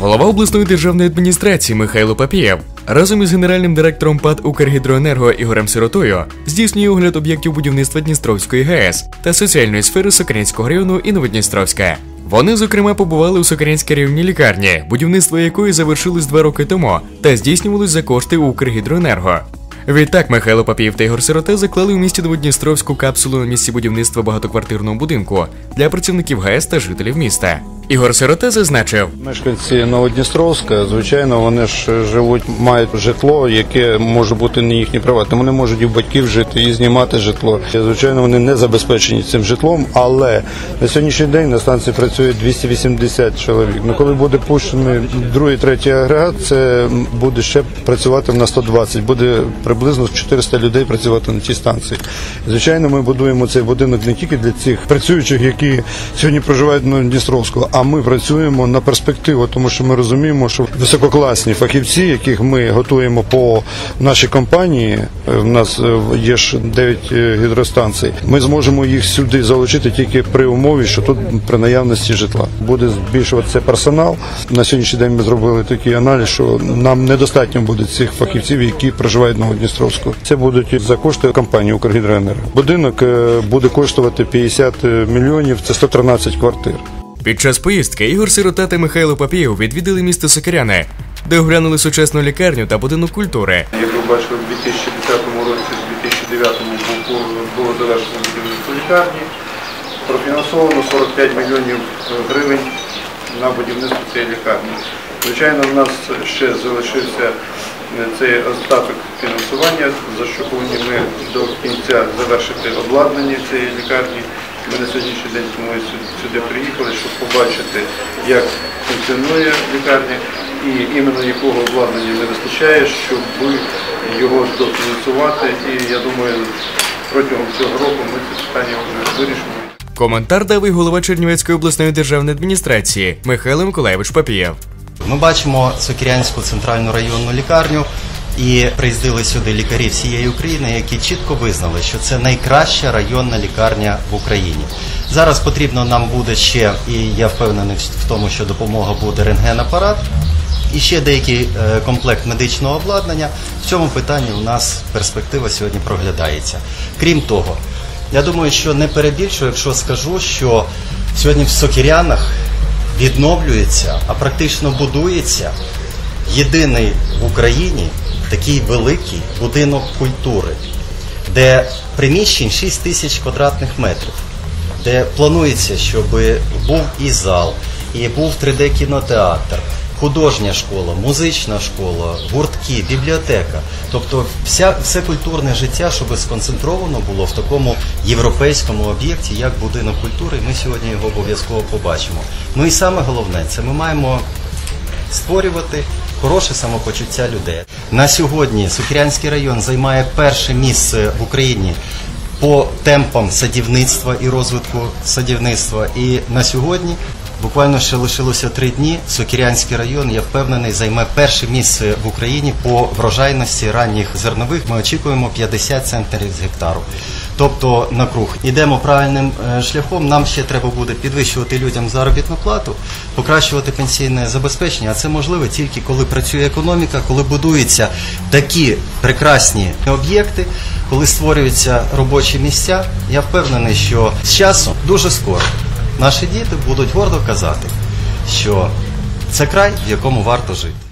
Голова обласної державної адміністрації Михайло Папієв разом із генеральним директором ПАД «Укргідроенерго» Ігорем Сиротою здійснює огляд об'єктів будівництва Дністровської ГЕС та соціальної сфери Сокирянського району і Новодністровська. Вони, зокрема, побували у Сокирянській районній лікарні, будівництво якої завершилось два роки тому та здійснювалось за кошти «Укргідроенерго». Відтак Михайло Папієв та Ігор Сирота заклали у місті Новодністровську капсулу на місці будівництва багатоквартирного будинку для працівників ГАЕС та жителів міста. Ігор Сирота зазначив, Мешканці Новодністровська, звичайно, вони ж живуть, мають житло, яке може бути не їхнє приватне. Вони можуть і в батьків жити, і знімати житло. Звичайно, вони не забезпечені цим житлом, але на сьогоднішній день на станції працює 280 чоловік. Ну, коли буде пущений другий, третій агрегат, це буде ще працювати на 120. Буде приблизно 400 людей працювати на цій станції. Звичайно, ми будуємо цей будинок не тільки для цих працюючих, які сьогодні проживають на Дністровську, а ми працюємо на перспективу, тому що ми розуміємо, що висококласні фахівці, яких ми готуємо по нашій компанії, е, в нас е, є ж 9 гідростанцій. Ми зможемо їх сюди залучити тільки при умові, що тут при наявності житла буде збільшуватися персонал. На сьогоднішній день ми зробили такий аналіз, що нам недостатньо буде цих фахівців, які проживають на Дністровську. Це будуть за кошти компанії «Укргідроенерго». Будинок е, буде коштувати 50 мільйонів, це 113 квартир. Під час поїздки Ігор Сирота та Михайло Папієв відвідали місто Сокиряни, де оглянули сучасну лікарню та будинок культури. Як ви бачили, в 2010 році, в 2009 було, завершено будівництво лікарні. Профінансовано 45 мільйонів гривень на будівництво цієї лікарні. Звичайно, в нас ще залишився е, цей остаток фінансування, за що повинні ми до кінця завершити обладнання цієї лікарні. Ми на сьогоднішній день тому і сюди приїхали, щоб побачити, як функціонує лікарня і іменно якого обладнання не вистачає, щоб його дофінансувати. І я думаю, протягом цього року ми це питання вже вирішимо. Коментар дав і голова Чернівецької обласної державної адміністрації Михайло Миколаєвич Папієв. Ми бачимо Сокирянську центральну районну лікарню. І приїздили сюди лікарі всієї України, які чітко визнали, що це найкраща районна лікарня в Україні. Зараз потрібно нам буде ще, і я впевнений в тому, що допомога буде рентгенапарат і ще деякий е, комплект медичного обладнання. В цьому питанні у нас перспектива сьогодні проглядається. Крім того, я думаю, що не перебільшую, якщо скажу, що сьогодні в Сокирянах відновлюється, а практично будується єдиний в Україні такий великий будинок культури, де приміщень 6 тисяч квадратних метрів, де планується, щоб був і зал, і був 3D-кінотеатр, художня школа, музична школа, гуртки, бібліотека. Тобто вся, все культурне життя, щоб сконцентровано було в такому європейському об'єкті, як будинок культури, і ми сьогодні його обов'язково побачимо. Ну і саме головне, це ми маємо створювати хороше самопочуття людей. На сьогодні Сукірянський район займає перше місце в Україні по темпам садівництва і розвитку садівництва. І на сьогодні буквально ще лишилося три дні. Сокірянський район, я впевнений, займе перше місце в Україні по врожайності ранніх зернових. Ми очікуємо 50 центнерів з гектару. Тобто на круг ідемо правильним е, шляхом. Нам ще треба буде підвищувати людям заробітну плату, покращувати пенсійне забезпечення. А це можливо тільки коли працює економіка, коли будуються такі прекрасні об'єкти, коли створюються робочі місця. Я впевнений, що з часом дуже скоро наші діти будуть гордо казати, що це край, в якому варто жити.